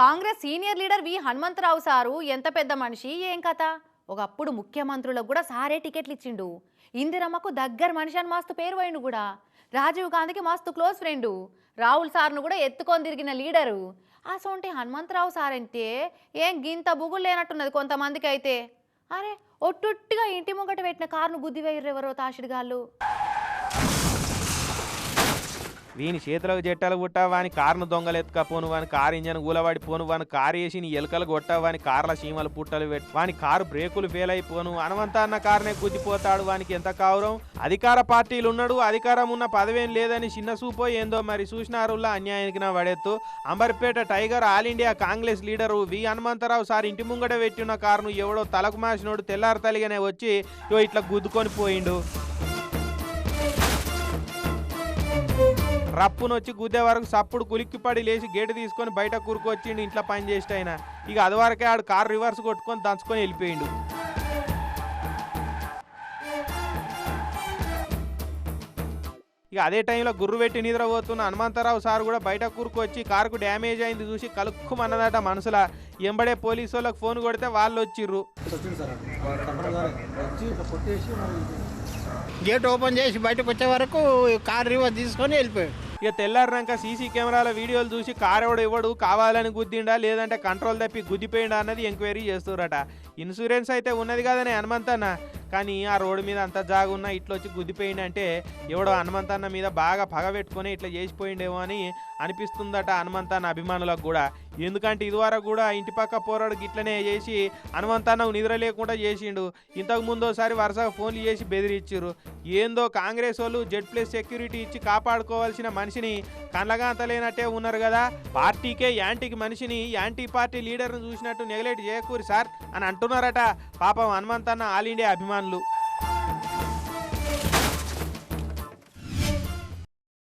Congress senior leader V Hanumantha Rao sir ఎంత పెద్ద మనిషి ఏం కథ? ఒకప్పుడు ముఖ్యమంత్రులకు కూడా సారే టికెట్లు ఇచ్చిండు. ఇందిరమ్మకు దగ్గర మనిషి అని మస్తు పేరు పోయిండు కూడా. రాజీవ్ గాంధీకి మస్తు క్లోజ్ ఫ్రెండు. రాహుల్ సార్ను కూడా ఎత్తుకొని తిరిగిన లీడరు. అసొంటి హనుమంతరావు సార్ అంటే ఏం గింత బుగులు లేనట్టున్నది కొంతమందికి అయితే అరే ఒట్టొట్టిగా ఇంటి ముంగట పెట్టిన కారును గుద్ది వేయరెవరో తాషిడిగాళ్ళు వీని చేతులకు జట్టాలు కొట్టా వాని కారును దొంగలెత్తుకపోను వాని కారు ఇంజన్ గూలవాడి పోను వాని కారు వేసి నీ ఎలుకలు కొట్టా వాని కార్ల చీమలు పుట్టలు పెట్టి వాని కారు బ్రేకులు ఫెయిల్ అయిపోను హనుమంత అన్న కారునే గుద్దిపోతాడు వానికి ఎంత కావురం అధికార పార్టీలు ఉన్నాడు అధికారం ఉన్న పదవేం లేదని చిన్న సూపో ఏందో మరి చూసినారులా అన్యాయానికి నా పడెత్తు Amberpet tiger all India Congress leader V Hanumantha Rao sir ఇంటి ముంగట పెట్టిన కారును ఎవడో తలకు మాసినోడు తెల్లారు తలిగానే వచ్చి ఇట్లా గుద్దుకొని పోయిండు. రప్పునొచ్చి గుద్దే వరకు సప్పుడు కులిక్కిపడి లేచి గేటు తీసుకొని బయట కూరుకొచ్చిండు ఇంట్లో పని చేసేట ఆయన. ఇక అదివరకే ఆడు కారు రివర్స్ కొట్టుకొని దంచుకొని వెళ్ళిపోయిండు. ఇక అదే టైంలో గుర్రు పెట్టి నిద్రపోతున్న హనుమంతరావు సార్ కూడా బయట కూరుకొచ్చి కారుకు డ్యామేజ్ అయింది చూసి కలుక్కుమన్నదట మనసులా. ఎంబడే పోలీసు వాళ్ళకి ఫోన్ కొడితే వాళ్ళు వచ్చిర్రు. గేట్ ఓపెన్ చేసి బయటకు వచ్చే వరకు కార్ రివర్స్ తీసుకొని వెళ్ళిపోయాడు. ఇక తెల్లారినాక సీసీ కెమెరాల వీడియోలు చూసి కారు ఎవడు ఇవ్వడు కావాలని గుద్దిండా లేదంటే కంట్రోల్ తప్పి గుద్దిపోయిండా అన్నది ఎంక్వైరీ చేస్తురట ఇన్సూరెన్స్ అయితే ఉన్నది కదనే హనుమంతన్న. కానీ ఆ రోడ్డు మీద అంత జాగున్నా ఇట్లా వచ్చి గుద్దిపోయింది అంటే ఎవడో హనుమంతన్న మీద బాగా పగ పెట్టుకొని ఇట్లా చేసిపోయిండేమో అని అనిపిస్తుందట హనుమంతన్న అభిమానులకు కూడా. ఎందుకంటే ఇదివరకు కూడా ఇంటి పక్క పోరాడు గిట్లనే చేసి హనుమంతన్నకు నిద్ర లేకుండా చేసిండు. ఇంతకు ముందు ఒకసారి వరుసగా ఫోన్లు చేసి బెదిరించారు ఏందో కాంగ్రెస్ వాళ్ళు జెడ్ ప్లస్ సెక్యూరిటీ ఇచ్చి కాపాడుకోవాల్సిన మనిషిని కళ్ళగాంతలేనట్టే ఉన్నారు కదా. పార్టీకే యాంటీకి మనిషిని యాంటీ పార్టీ లీడర్ను చూసినట్టు నెగ్లెక్ట్ చేయకూరి సార్ అని అంటున్నారట. పాపం హనుమంతన్న ఆల్ ఇండియా అభిమానులు. సామాన్లు